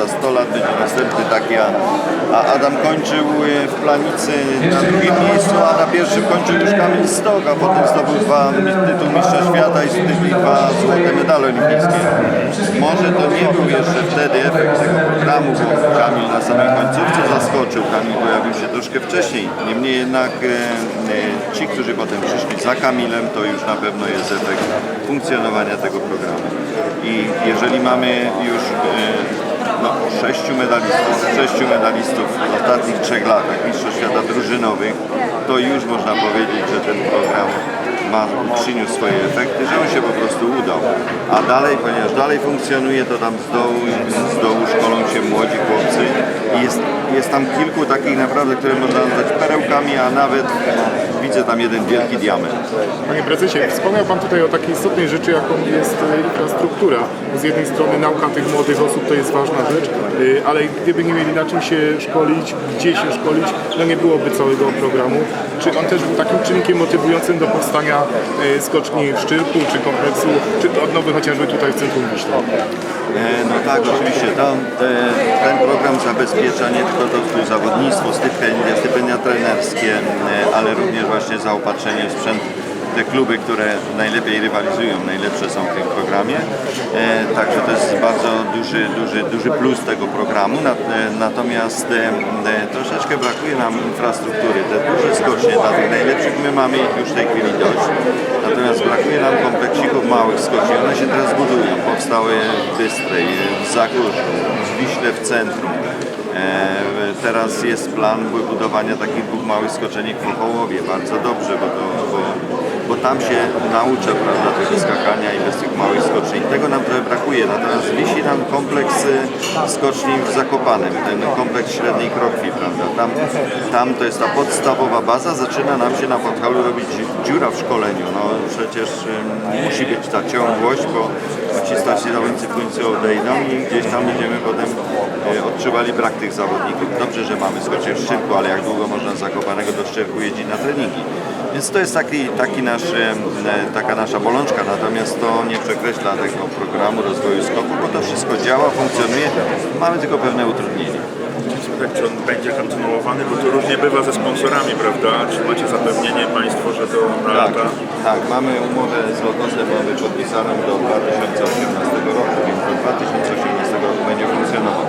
za 100 lat będzie następny taki, a, a Adam kończył y, w planicy na drugim miejscu, a na pierwszym kończył już Kamil Stok, a potem zdobył dwa tytuł mistrza świata i zdobył dwa złote medale olimpijskie. Może to nie był jeszcze wtedy efekt tego programu, bo Kamil na samej końcówce zaskoczył. Kamil pojawił się troszkę wcześniej. Niemniej jednak e, ci, którzy potem przyszli za Kamilem, to już na pewno jest efekt funkcjonowania tego programu. I jeżeli mamy już no, sześciu medalistów, sześciu medalistów w ostatnich trzech latach Mistrzostw Świata drużynowych, to już można powiedzieć, że ten program ma, przyniósł swoje efekty, że on się po prostu udał. A dalej, ponieważ dalej funkcjonuje, to tam z dołu, z dołu szkolą się młodzi chłopcy i jest, jest tam kilku takich naprawdę, które można nazwać perełkami, a nawet widzę tam jeden wielki diament. Panie prezesie, wspomniał Pan tutaj o takiej istotnej rzeczy, jaką jest e, infrastruktura. Z jednej strony nauka tych młodych osób to jest ważna rzecz, e, ale gdyby nie mieli na czym się szkolić, gdzie się szkolić, no nie byłoby całego programu. Czy on też był takim czynnikiem motywującym do powstania e, skoczni Szczyrku, czy kompleksu, czy odnowy chociażby tutaj w Centrum Wiśla? E, No tak, oczywiście. To, te, ten program zabezpiecza nie tylko to to zawodnictwo, stypendia, stypendia trenerskie, e, ale również właśnie zaopatrzenie w sprzęt. Te kluby, które najlepiej rywalizują, najlepsze są w tym programie. E, także to jest bardzo duży, duży, duży plus tego programu. E, natomiast e, troszeczkę brakuje nam infrastruktury. Te duże skocznie dla tych najlepszych my mamy ich już w tej chwili dość. Natomiast brakuje nam kompleksików małych skoczni. One się teraz budują. Powstały w Bystrej, w Zagórzu, w Wiśle w centrum. Teraz jest plan budowania takich dwóch małych skoczeni w Popołowie. Bardzo dobrze, bo, to, bo tam się nauczę prawda, tego skakania i bez tych małych skoczni. Tego nam trochę brakuje. Natomiast wisi nam kompleks e, skoczni w Zakopanem, ten kompleks średniej krokwi, prawda. Tam, tam to jest ta podstawowa baza. Zaczyna nam się na podchalu robić dziura w szkoleniu. No przecież em, musi być ta ciągłość, bo ci starsi zawodnicy w końcu odejdą i gdzieś tam będziemy potem e, odczuwali brak tych zawodników. Dobrze, że mamy skocznie w Szczyrku, ale jak długo można z Zakopanego do Szczyrku jeździć na treningi. Więc to jest taki, taki nasz, taka nasza bolączka, natomiast to nie przekreśla tego programu rozwoju skoku, bo to wszystko działa, funkcjonuje, mamy tylko pewne utrudnienia. Tak, czy on będzie kontynuowany, bo to różnie bywa ze sponsorami, prawda? Czy macie zapewnienie Państwo, że to na Tak, lata? tak, mamy umowę z Lotosem mamy podpisaną do 2018 roku, więc do 2018 roku będzie funkcjonował.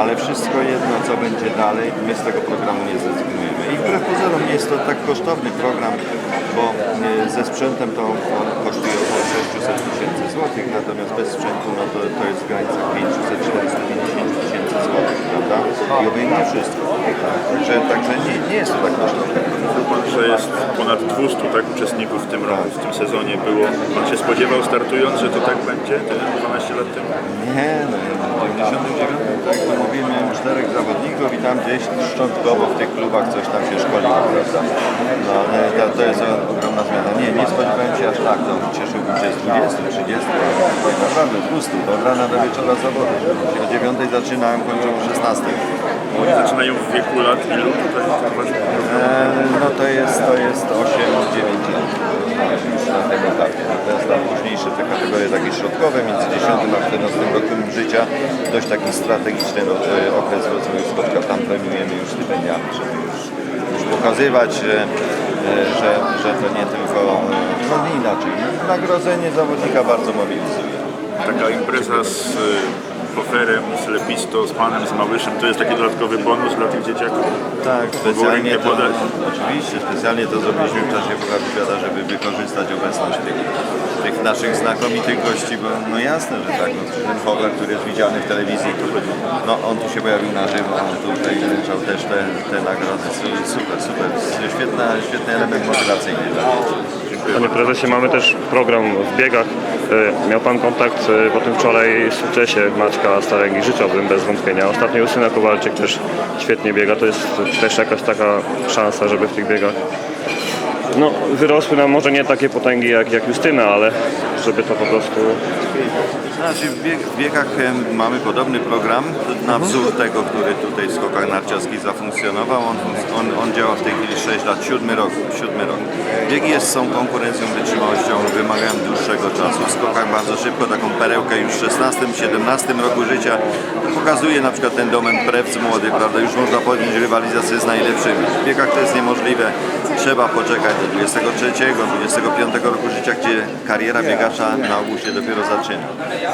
Ale wszystko jedno, co będzie dalej, my z tego programu nie zrezygnujemy. I wbrew pozorom nie jest to tak kosztowny program, bo e, ze sprzętem to on kosztuje około 600 tysięcy złotych, natomiast bez sprzętu no to, to jest w granicach 500-450 tysięcy złotych, prawda? I obejmuje wszystko. Także, także nie, nie jest to tak. Mówił Pan, że jest ponad 200 tak, uczestników w tym roku, w tym sezonie było. Pan się spodziewał startując, że to tak będzie, te 12 lat temu? Nie, no w 99 tak to mówimy czterech zawodników i tam gdzieś szczątkowo w tych klubach coś tam się szkoliło, prawda? No ale to, to jest ogromna zmiana. Nie, nie spodziewałem się aż tak, no cieszyłbym się z 20, 30, tak naprawdę 200, to od rana do wieczora zawody. O 9 zaczynałem, o 16. Oni zaczynają w wieku lat ilu? E, no to jest, to jest 8-9 lat już na tym etapie. Natomiast tam późniejsze te kategorie takie środkowe, między 10 a 14 rokiem życia, dość taki strategiczny e, okres rozwoju skoczka. Tam premiujemy już stypendiami, żeby już, już pokazywać, że, e, że, że to nie tylko, e, no nie inaczej. Nagrodzenie zawodnika bardzo mobilizuje. Taka impreza z Poferem, z Lepisto, z Panem, z Małyszem, to jest taki dodatkowy bonus dla tych dzieciaków? Tak, specjalnie to, podać. oczywiście, specjalnie to zrobiliśmy w czasie Pucharu Świata, żeby wykorzystać obecność tych, tych naszych znakomitych gości, bo no jasne, że tak, no, ten Hogler, który jest widziany w telewizji, no on tu się pojawił na żywo, on tutaj wręczał też te, te nagrody, Su- super, super, świetna, świetny element motywacyjny dla dzieci. Panie prezesie, mamy też program w biegach. E, Miał Pan kontakt e, po tym wczoraj sukcesie Maćka Staręgi życiowym bez wątpienia. Ostatnio Justyna Kowalczyk też świetnie biega. To jest też jakaś taka szansa, żeby w tych biegach no, wyrosły nam może nie takie potęgi jak, jak Justyna, ale żeby to po prostu Znaczy w, bieg, w biegach mamy podobny program na wzór tego, który tutaj w skokach narciarskich zafunkcjonował. On, on, on działa w tej chwili 6 lat, 7 rok. 7 rok. Biegi jest, są konkurencją, wytrzymałością, wymagają dłuższego czasu. W skokach bardzo szybko taką perełkę już w 16-17 roku życia pokazuje na przykład ten domen Prewc młody, prawda? Już można podjąć rywalizację z najlepszymi. W biegach to jest niemożliwe. Trzeba poczekać do 23-25 roku życia, gdzie kariera biegacza na ogół się dopiero zaczyna.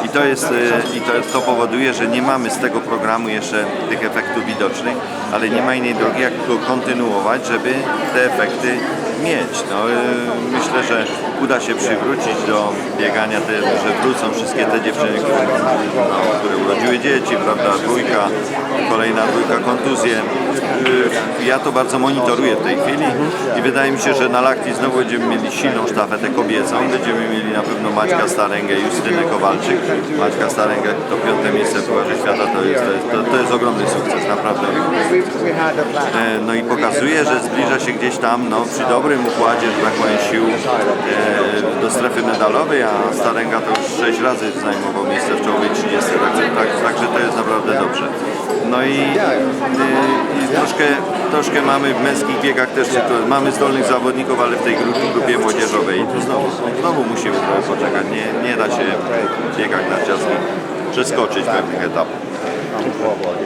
I to jest e, i to, to powoduje, że nie mamy z tego programu jeszcze tych efektów widocznych, ale nie ma innej drogi, jak kontynuować, żeby te efekty mieć. No, e, myślę, że uda się przywrócić do biegania, te, że wrócą wszystkie te dziewczyny, które, no, które urodziły dzieci, prawda, dwójka, kolejna dwójka kontuzje. Y, Ja to bardzo monitoruję w tej chwili i wydaje mi się, że na Lakti znowu będziemy mieli silną sztafetę kobiecą. Będziemy mieli na pewno Maćka Staręgę Justynę Kowalczyk. Maćka Staręgę to piąte miejsce w Pucharze Świata, to jest, to, jest, to, jest ogromny sukces, naprawdę. E, No i pokazuje, że zbliża się gdzieś tam no, przy dobrym układzie, że tak powiem, sił e, strefy medalowej, a Starenga to już 6 razy zajmował miejsce w czołowej 30, także, tak, także to jest naprawdę dobrze. No i, e, i troszkę, troszkę mamy w męskich biegach też. Mamy zdolnych zawodników, ale w tej grupie, grupie młodzieżowej i tu znowu, znowu musimy trochę poczekać. Nie, nie da się w biegach narciarskich przeskoczyć pewnych etapów.